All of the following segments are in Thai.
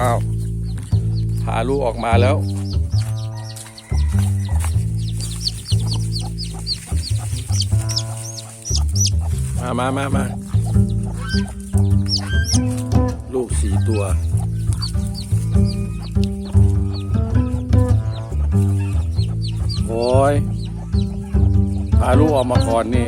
อ้าวพาลูกออกมาแล้ว มามามามาลูกสี่ตัวโอ้ยพาลูกออกมาก่อนนี่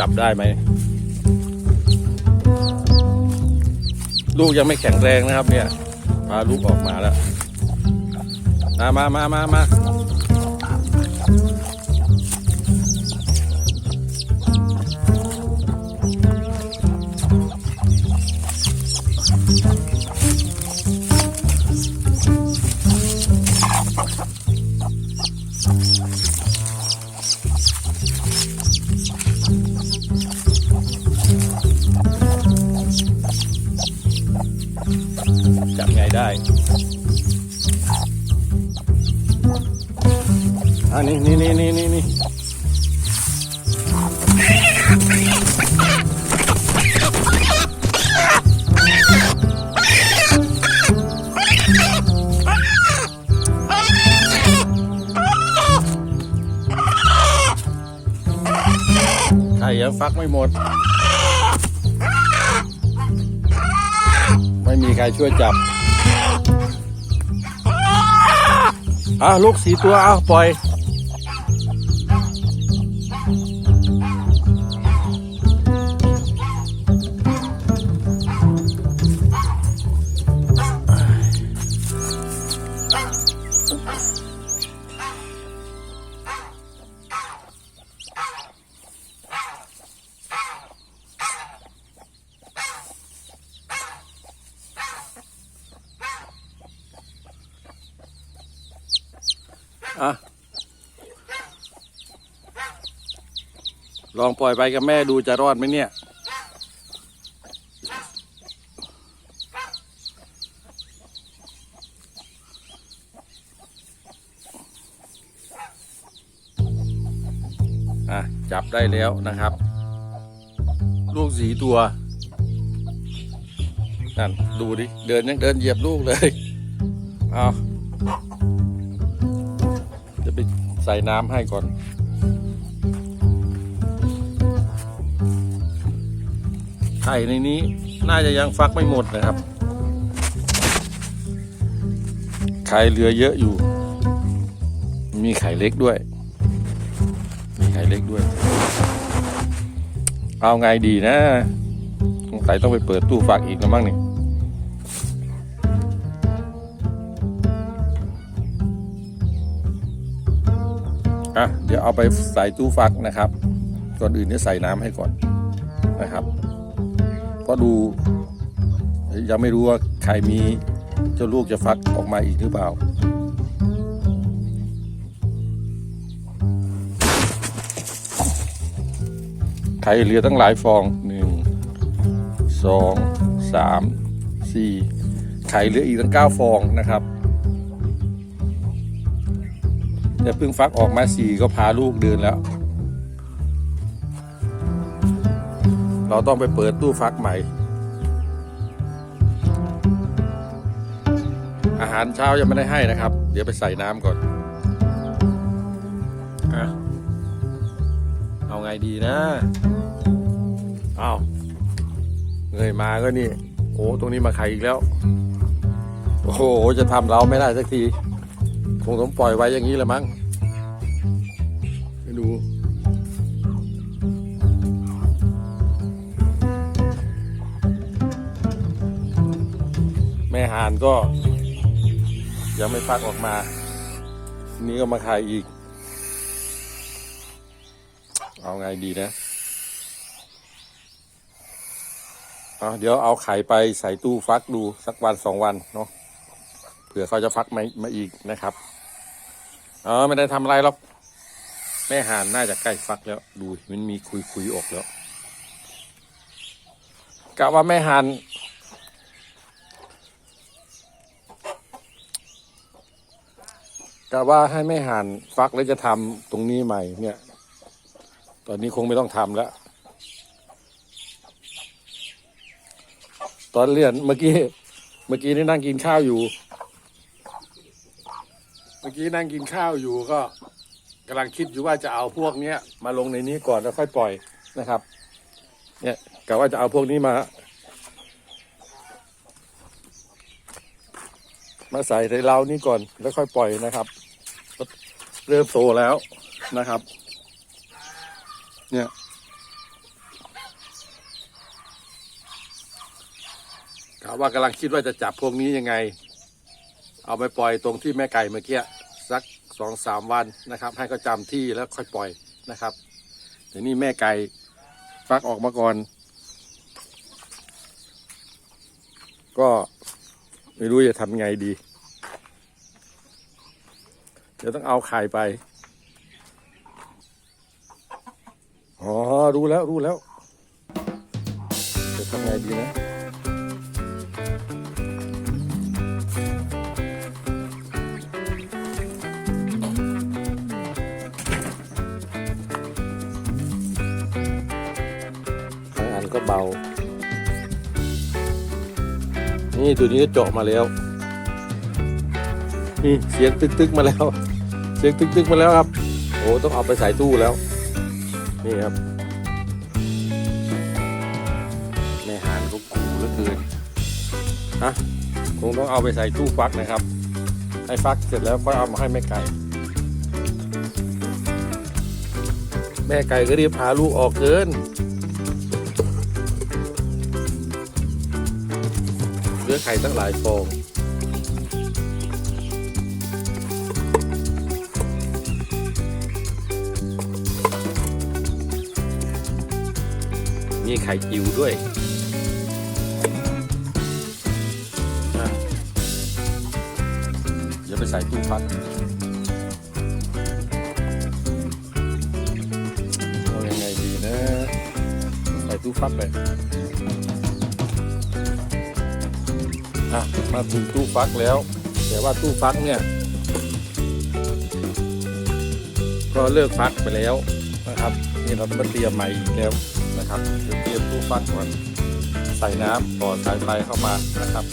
จับได้ไหม ลูกยังไม่แข็งแรงนะครับ เนี่ย พาลูกออกมาแล้ว มามามามามา ไงได้อันนี้นี่นี่นี่นี่นี่ไข่ยังฟักไม่หมด ไม่มีใครช่วยจับ อะลูกสีตัวอ้าปล่อย อะลองปล่อยไปกับแม่ดูจะรอดไหมเนี่ย อะ จับได้แล้วนะครับ ลูกสีตัว นั่น ดูดิ เดินยังเดินเหยียบลูกเลย เอา ส่น้ำให้ก่อน ไข่ในนี้น่าจะยังฟักไม่หมดนะครับ ไข่เหลือเยอะอยู่ มีไข่เล็กด้วย มีไข่เล็กด้วย เอาไงดีนะสงสัยต้องไปเปิดตู้ฟักอีกแล้วมั้งนี่ อะเดี๋ยวเอาไปใส่ตู้ฟักนะครับก่อนอื่นเนี่ยใส่น้ำให้ก่อนนะครับ เพราะดูยังไม่รู้ว่าใครมีเจ้าลูกจะฟักออกมาอีกหรือเปล่าไข่เหลือตั้งหลายฟองหนึ่งสองสามสี่ไข่เหลืออีกตั้งเก้าฟองนะครับ แต่เพิ่งฟักออกมาสี่ก็พาลูกเดินแล้ว เราต้องไปเปิดตู้ฟักใหม่ อาหารเช้ายังไม่ได้ให้นะครับ เดี๋ยวไปใส่น้ำก่อนอะเอาไงดีนะเอาเงยมาก็นี่โอ้ตรงนี้มาไข่อีกแล้ว โอ้โห จะทำเราไม่ได้สักที คงต้องปล่อยไว้อย่างนี้แหละมั้งไปดูแม่หานก็ ยังไม่ฟักออกมา นี่ก็มาขายอีก เอาไงดีนะเอาเดี๋ยวเอาไข่ไปใส่ตู้ฟักดูสักวันสองวันเนาะ เผื่อเขาจะฟักมามาอีกนะครับเออไม่ได้ทำอะไรหรอกแม่ห่านน่าจะใกล้ฟักแล้ว ดูมันมีคุยคุยๆออกแล้วกะว่าแม่ห่านกะว่าให้ไม่ห่านฟักแล้วจะทำตรงนี้ใหม่เนี่ย ตอนนี้คงไม่ต้องทำแล้วตอนเรียนเมื่อกี้ เมื่อกี้นี่นั่งกินข้าวอยู่ เมื่อกี้นั่งกินข้าวอยู่ก็กำลังคิดอยู่ว่าจะเอาพวกเนี้ยมาลงในนี้ก่อนแล้วค่อยปล่อยนะครับ เนี่ยกะว่าจะเอาพวกนี้มา มาใส่ในเรานี่ก่อนแล้วค่อยปล่อยนะครับ เริ่มโตแล้วนะครับ เนี่ยกะว่ากำลังคิดว่าจะจับพวกนี้ยังไง เอาไปปล่อยตรงที่แม่ไก่เมื่อกี้สักสองสามวันนะครับ ให้เขาจำที่แล้วค่อยปล่อยนะครับเดี๋ยวนี้แม่ไก่ฟักออกมาก่อน ก็ไม่รู้จะทำไงดี เดี๋ยวต้องเอาไข่ไปอ๋อรู้แล้วรู้แล้วจะทำไงดีนะ เบานี่ตัวนี้ก็เจาะมาแล้ว นี่เสียงตึกๆมาแล้ว เสียงตึกๆมาแล้วครับ โอ้ต้องเอาไปใส่ตู้แล้ว นี่ครับแม่หานก็กูเหลือเกินฮะคงต้องเอาไปใส่ตู้ฟักนะครับ ให้ฟักเสร็จแล้วก็เอามาให้แม่ไก่แม่ไก่ก็รีบพาลูกออกเกิน ลือไข่ตั้งหลายฟองมีไข่จิ๋วด้วยอะเดี๋ยวไปใส่ตู้ฟักเอายังไงดีนะ ใส่ตู้ฟักเล อะมาถึงตู้ฟักแล้ว แต่ว่าตู้ฟักเนี่ย ก็เลิกฟักไปแล้วนะครับนี่เราต้องเตรียมใหม่อีกแล้วนะครับเดี๋ยวเตรียมตู้ฟักก่อนใส่น้ำต่อสายไฟเข้ามานะครับ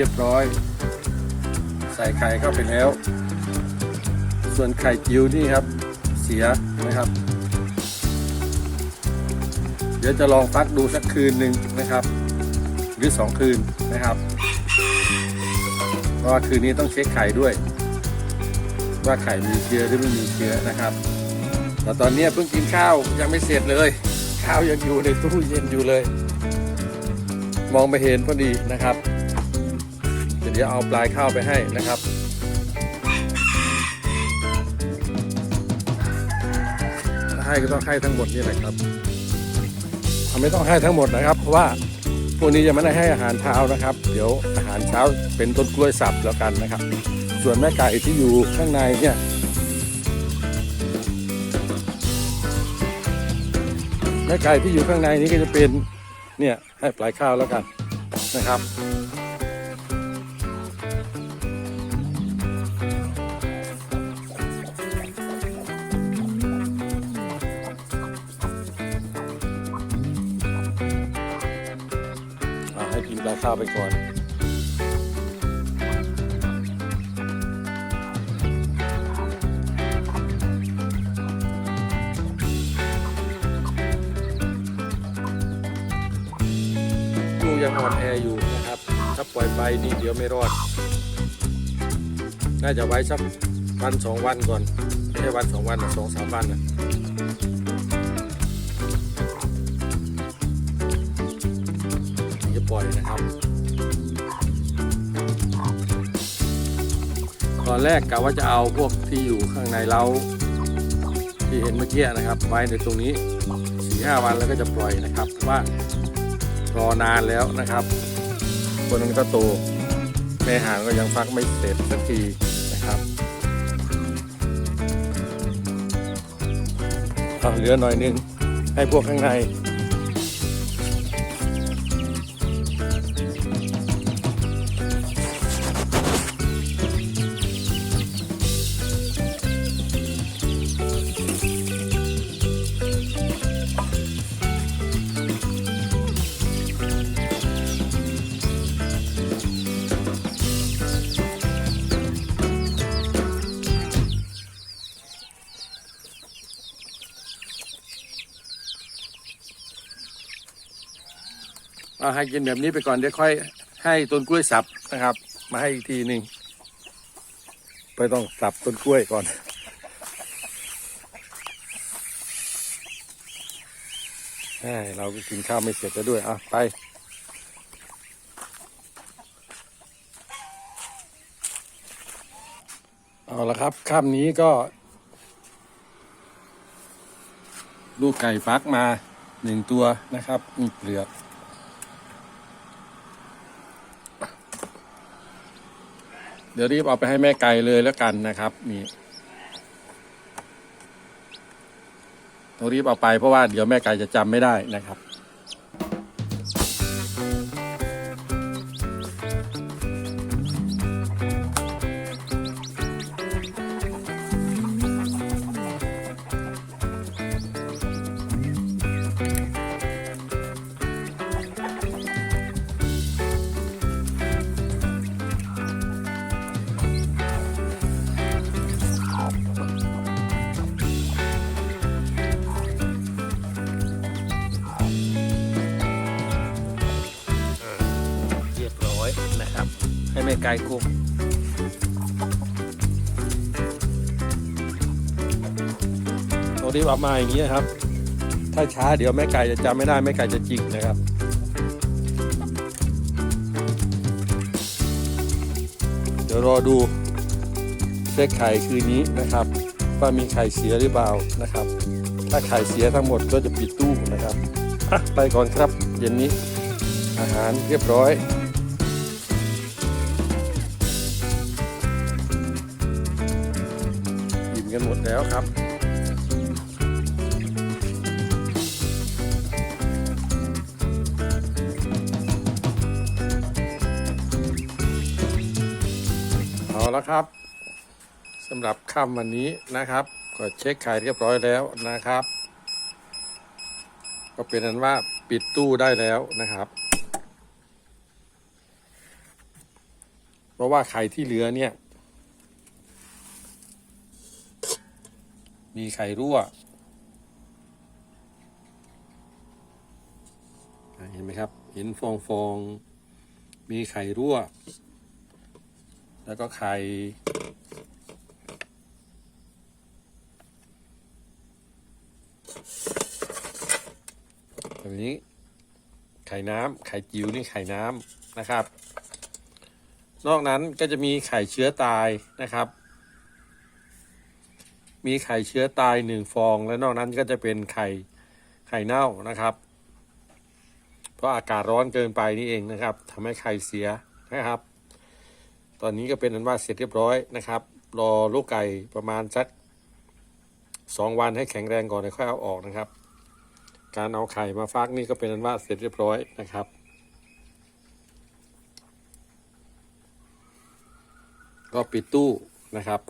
เรียบร้อย ใส่ไข่เข้าไปแล้ว ส่วนไข่จิ๋วนี่ครับ เสียนะครับ เดี๋ยวจะลองฟักดูสักคืนหนึ่งนะครับ หรือสองคืนนะครับเพราะว่าคืนนี้ต้องเช็คไข่ด้วย ว่าไข่มีเชื้อหรือไม่มีเชื้อนะครับ แต่ตอนนี้เพิ่งกินข้าวยังไม่เสร็จเลย ข้าวยังอยู่ในตู้เย็นอยู่เลย มองไปเห็นพอดีนะครับ ดี๋ยวเอาปลายข้าวไปให้นะครับถ้าให้ก็ต้องให้ทั้งหมดนี่แหละครับไม่ต้องให้ทั้งหมดนะครับ เพราะว่าพวกนี้ยังไม่ได้ให้อาหารเช้านะครับ เดี๋ยวอาหารเช้าเป็นต้นกล้วยสับแล้วกันนะครับ ส่วนแม่ไก่ที่อยู่ข้างในเนี่ยแม่ไก่ที่อยู่ข้างในนี้ก็จะเป็นเนี่ยให้ปลายข้าวแล้วกันนะครับาให้กินปลาข้าวไปก่อน ลูกยังอ่อนแออยู่นะครับ ถ้าปล่อยไปนี่เดี๋ยวไม่รอด น่าจะไว้สักวันสองวันก่อน ไม่ใช่วันสองวันสองสามวันนะ ถึงจะปล่อยนะครับ ตอนแรกกะว่าจะเอาพวกที่อยู่ข้างในเล้าที่เห็นเมื่อกี้นะครับไว้ในตรงนี้สี่ห้าวันแล้วก็จะปล่อยนะครับเพราะว่ารอนานแล้วนะครับ คนนั้นก็โตแม่หางก็ยังฟักไม่เสร็จสักทีนะครับเอาเหลือหน่อยนึงให้พวกข้างใน เอาให้กินแบบนี้ไปก่อนเดี๋ยวค่อย ให้ต้นกล้วยสับนะครับ มาให้อีกทีหนึ่งไปต้องสับต้นกล้วยก่อนเอ้เราก็กินข้าวไม่เสร็จแล้วด้วย อะ ไปเอาละครับค่ำนี้ก็ ลูกไก่ฟักมาหนึ่งตัวนะครับมีเปลือก ดี๋ยวรีบเอาไปให้แม่ไก่เลยแล้วกันนะครับนี่ต้องรีบเอาไปเพราะว่าเดี๋ยวแม่ไก่จะจำไม่ได้นะครับ ไก่คุมต้องรีบเอามาอย่างนี้ครับ ถ้าช้าเดี๋ยวแม่ไก่จะจำไม่ได้แม่ไก่จะจิกนะครับเดี๋ยวรอดูเช็คไข่คืนนี้นะครับ ว่ามีไข่เสียหรือเปล่านะครับ ถ้าไข่เสียทั้งหมดก็จะปิดตู้นะครับอะไปก่อนครับ เย็นนี้อาหารเรียบร้อย เอาละครับสำหรับค่ำวันนี้นะครับ ก็เช็คไข่เรียบร้อยแล้วนะครับ ก็เป็นนั้นว่าปิดตู้ได้แล้วนะครับ เพราะว่าไข่ที่เหลือเนี่ย มีไข่รั่วเห็นไหมครับ เห็นฟองฟองมีไข่รั่ว แล้วก็ไข่แบบนี้ ไข่น้ำไข่จิ๋วนี่ไข่น้ำนะครับ นอกนั้นก็จะมีไข่เชื้อตายนะครับ มีไข่เชื้อตายหนึ่งฟอง และนอกนั้นก็จะเป็นไข่ไข่เน่านะครับ เพราะอากาศร้อนเกินไปนี่เองนะครับทำให้ไข่เสียนะครับ ตอนนี้ก็เป็นอันว่าเสร็จเรียบร้อยนะครับ รอลูกไก่ประมาณสักสองวันให้แข็งแรงก่อนแล้วค่อยเอาออกนะครับ การเอาไข่มาฟักนี่ก็เป็นอันว่าเสร็จเรียบร้อยนะครับ ก็ปิดตู้นะครับ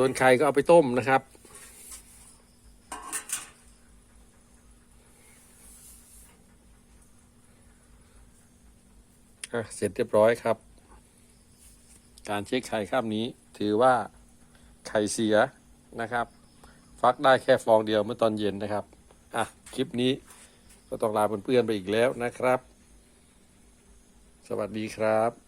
ส่วนไข่ก็เอาไปต้มนะครับ เสร็จเรียบร้อยครับ การเช็คไข่ข้ามนี้ถือว่าไข่เสียนะครับ ฟักได้แค่ฟองเดียวเมื่อตอนเย็นนะครับ อะ คลิปนี้ก็ต้องลาเพื่อนๆไปอีกแล้วนะครับ สวัสดีครับ